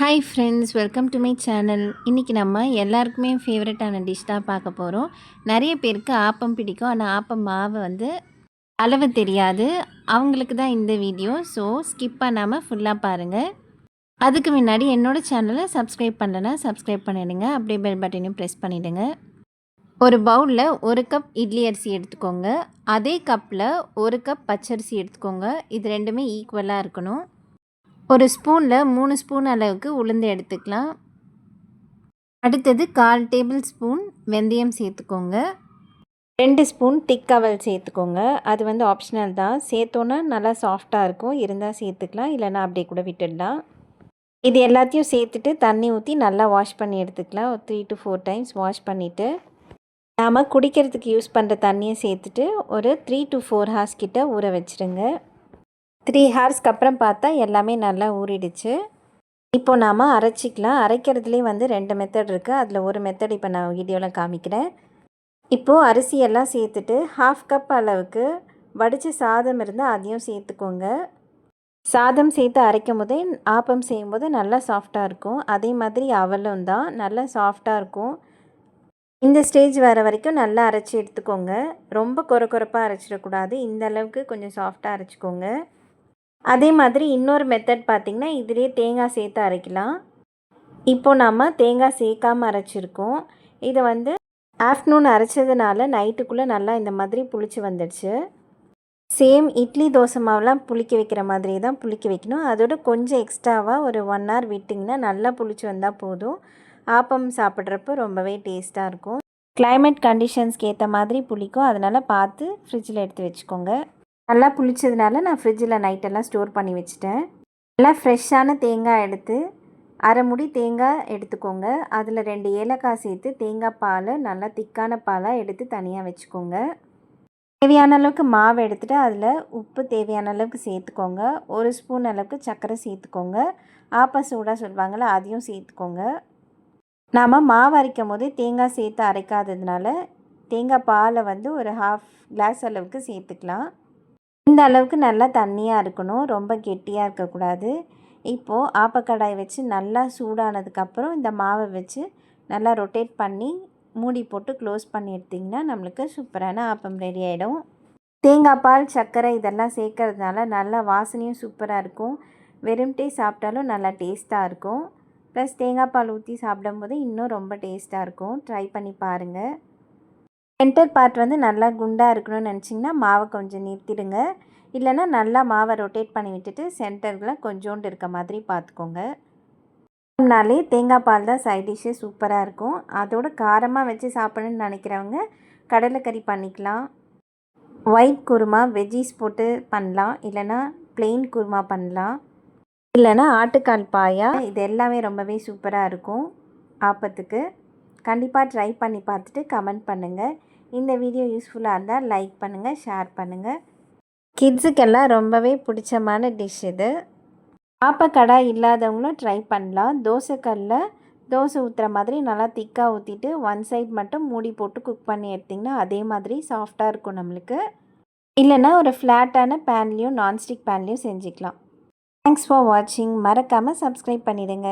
Hi friends welcome to my channel இன்றைக்கி நம்ம எல்லாருக்குமே ஃபேவரட்டான டிஷ் தான் பார்க்க போகிறோம் நிறைய பேருக்கு ஆப்பம் பிடிக்கும். ஆனால் ஆப்பம் மாவு வந்து அளவு தெரியாது. அவங்களுக்கு தான் இந்த வீடியோ ஸோ ஸ்கிப் பண்ணாமல் ஃபுல்லாக பாருங்கள் அதுக்கு முன்னாடி என்னோடய சேனலை சப்ஸ்கிரைப் பண்ணலைன்னா சப்ஸ்கிரைப் பண்ணிவிடுங்க அப்படியே பெல் பட்டனையும் ப்ரெஸ் பண்ணிவிடுங்க ஒரு பவுலில் ஒரு கப் இட்லி அரிசி எடுத்துக்கோங்க. அதே கப்பில் ஒரு கப் பச்சரிசி எடுத்துக்கோங்க. இது ரெண்டுமே ஈக்குவலாக இருக்கணும். ஒரு ஸ்பூனில் மூணு ஸ்பூன் அளவுக்கு உளுந்து எடுத்துக்கலாம். அடுத்தது கால் டேபிள் ஸ்பூன் வெந்தயம் சேர்த்துக்கோங்க. ரெண்டு ஸ்பூன் திக் அவல் சேர்த்துக்கோங்க. அது வந்து ஆப்ஷனல் தான். சேர்த்தோன்னா நல்லா சாஃப்டாக இருக்கும். இருந்தால் சேர்த்துக்கலாம். இல்லைனா அப்படியே கூட விட்டுடலாம். இது எல்லாத்தையும் சேர்த்துட்டு தண்ணி ஊற்றி நல்லா வாஷ் பண்ணி எடுத்துக்கலாம். ஒரு three to four times wash பண்ணிவிட்டு நாம் குடிக்கிறதுக்கு யூஸ் பண்ணுற தண்ணியை சேர்த்துட்டு ஒரு த்ரீ டு ஃபோர் ஹார்ஸ் கிட்ட ஊற வச்சுருங்க. த்ரீ ஹார்ஸ்க்கு அப்புறம் பார்த்தா எல்லாமே நல்லா ஊறிடுச்சு. இப்போ நாம் அரைச்சிக்கலாம். அரைக்கிறதுலேயே வந்து ரெண்டு மெத்தட் இருக்குது அதில் ஒரு மெத்தட் இப்போ நான் வீடியோவில் காமிக்கிறேன். இப்போது அரிசியெல்லாம் சேர்த்துட்டு ஹாஃப் கப் அளவுக்கு வடித்த சாதம் இருந்தால் அதையும் சேர்த்துக்கோங்க. சாதம் சேர்த்து அரைக்கும் போதே ஆப்பம் செய்யும்போது நல்லா சாஃப்டாக இருக்கும். அதே மாதிரி அவலும் தான் நல்லா சாஃப்டாக இருக்கும். இந்த ஸ்டேஜ் வர வரைக்கும் நல்லா அரைச்சி எடுத்துக்கோங்க. ரொம்ப குறை குறைப்பாக அரைச்சிடக்கூடாது. இந்த அளவுக்கு கொஞ்சம் சாஃப்டாக அரைச்சிக்கோங்க. அதே மாதிரி இன்னொரு மெத்தட் பார்த்திங்கன்னா இதிலே தேங்காய் சேர்த்து அரைக்கலாம். இப்போ நாம் தேங்காய் சேர்க்காமல் அரைச்சிருக்கோம். இதை வந்து ஆஃப்டர்நூன் அரைச்சதுனால நைட்டுக்குள்ளே நல்லா இந்த மாதிரி புளிச்சு வந்துடுச்சு. சேம் இட்லி தோசை மாவுலாம் புளிக்க வைக்கிற மாதிரி தான் புளிக்க வைக்கணும். அதோட கொஞ்சம் எக்ஸ்ட்ராவாக ஒரு ஒன் ஹவர் விட்டிங்கன்னா நல்லா புளிச்சு வந்தால் போதும். ஆப்பம் சாப்பிட்றப்போ ரொம்பவே டேஸ்ட்டாக இருக்கும். கிளைமேட் கண்டிஷன்ஸ்க்கு ஏற்ற மாதிரி புளிக்கும். அதனால் பார்த்து ஃப்ரிட்ஜில் எடுத்து வச்சுக்கோங்க. நல்லா புளிச்சதுனால நான் ஃப்ரிட்ஜில் நைட்டெல்லாம் ஸ்டோர் பண்ணி வச்சுட்டேன். நல்லா ஃப்ரெஷ்ஷான தேங்காய் எடுத்து அரை முடி தேங்காய் எடுத்துக்கோங்க. அதில் ரெண்டு ஏலக்காய் சேர்த்து தேங்காய் பால் நல்லா திக்கான பாலாக எடுத்து தனியாக வச்சுக்கோங்க. தேவையான அளவுக்கு மாவு எடுத்துகிட்டு அதில் உப்பு தேவையான அளவுக்கு சேர்த்துக்கோங்க. ஒரு ஸ்பூன் அளவுக்கு சர்க்கரை சேர்த்துக்கோங்க. ஆப்ப சூடாக சொல்லுவாங்களே அதையும் சேர்த்துக்கோங்க. நாம் மாவு அரைக்கும் போது தேங்காய் சேர்த்து அரைக்காததுனால தேங்காய் பாலை வந்து ஒரு ஹாஃப் கிளாஸ் அளவுக்கு சேர்த்துக்கலாம். இந்த அளவுக்கு நல்லா தண்ணியாக இருக்கணும். ரொம்ப கெட்டியாக இருக்கக்கூடாது. இப்போது ஆப்பக்கடாய் வச்சு நல்லா சூடானதுக்கப்புறம் இந்த மாவை வச்சு நல்லா ரொட்டேட் பண்ணி மூடி போட்டு க்ளோஸ் பண்ணி எடுத்திங்கன்னா நம்மளுக்கு சூப்பரான ஆப்பம் ரெடி ஆகிடும் தேங்காய் பால் சர்க்கரை இதெல்லாம் சேர்க்கறதுனால நல்லா வாசனையும் சூப்பராக இருக்கும். வெறும் டீ சாப்பிட்டாலும் நல்லா டேஸ்ட்டாக இருக்கும். ப்ளஸ் தேங்காய் பால் ஊற்றி சாப்பிடும்போது இன்னும் ரொம்ப டேஸ்ட்டாக இருக்கும். ட்ரை பண்ணி பாருங்கள் சென்டர் பார்ட் வந்து நல்லா குண்டாக இருக்கணும்னு நினச்சிங்கன்னா மாவை கொஞ்சம் நிறுத்திடுங்க இல்லைன்னா நல்லா மாவை ரொட்டேட் பண்ணி விட்டுட்டு சென்டரில் கொஞ்சோண்டு இருக்க மாதிரி பார்த்துக்கோங்க. நாளே தேங்காய் பால் தான் சைட் டிஷ்ஷு சூப்பராக இருக்கும். அதோட காரமாக வச்சு சாப்பிடணும்னு நினைக்கிறவங்க கடலைக்கறி பண்ணிக்கலாம். ஒயிட் குருமா வெஜ்ஜீஸ் போட்டு பண்ணலாம். இல்லைனா பிளெயின் குருமா பண்ணலாம். இல்லைனா ஆட்டுக்கால் பாயா. இது எல்லாமே ரொம்பவே சூப்பராக இருக்கும். ஆப்பத்துக்கு. கண்டிப்பாக ட்ரை பண்ணி பார்த்துட்டு கமெண்ட் பண்ணுங்கள் இந்த வீடியோ யூஸ்ஃபுல்லாக இருந்தால் லைக் பண்ணுங்கள் ஷேர் பண்ணுங்கள் கிட்ஸுக்கெல்லாம் ரொம்பவே பிடிச்சமான டிஷ் இது. ஆப்பக்கடாய் இல்லாதவங்களும் ட்ரை பண்ணலாம். தோசைக்கல்லில் தோசை ஊற்றுற மாதிரி நல்லா திக்காக ஊற்றிட்டு ஒன் சைட் மட்டும் மூடி போட்டு குக் பண்ணி எடுத்திங்கன்னா அதே மாதிரி சாஃப்டாக இருக்கும் நம்மளுக்கு. இல்லைன்னா ஒரு ஃப்ளாட்டான பேன்லேயும் நான்ஸ்டிக் பேன்லேயும் செஞ்சுக்கலாம். தேங்க்ஸ் ஃபார் வாட்சிங் மறக்காமல் சப்ஸ்கிரைப் பண்ணிடுங்க.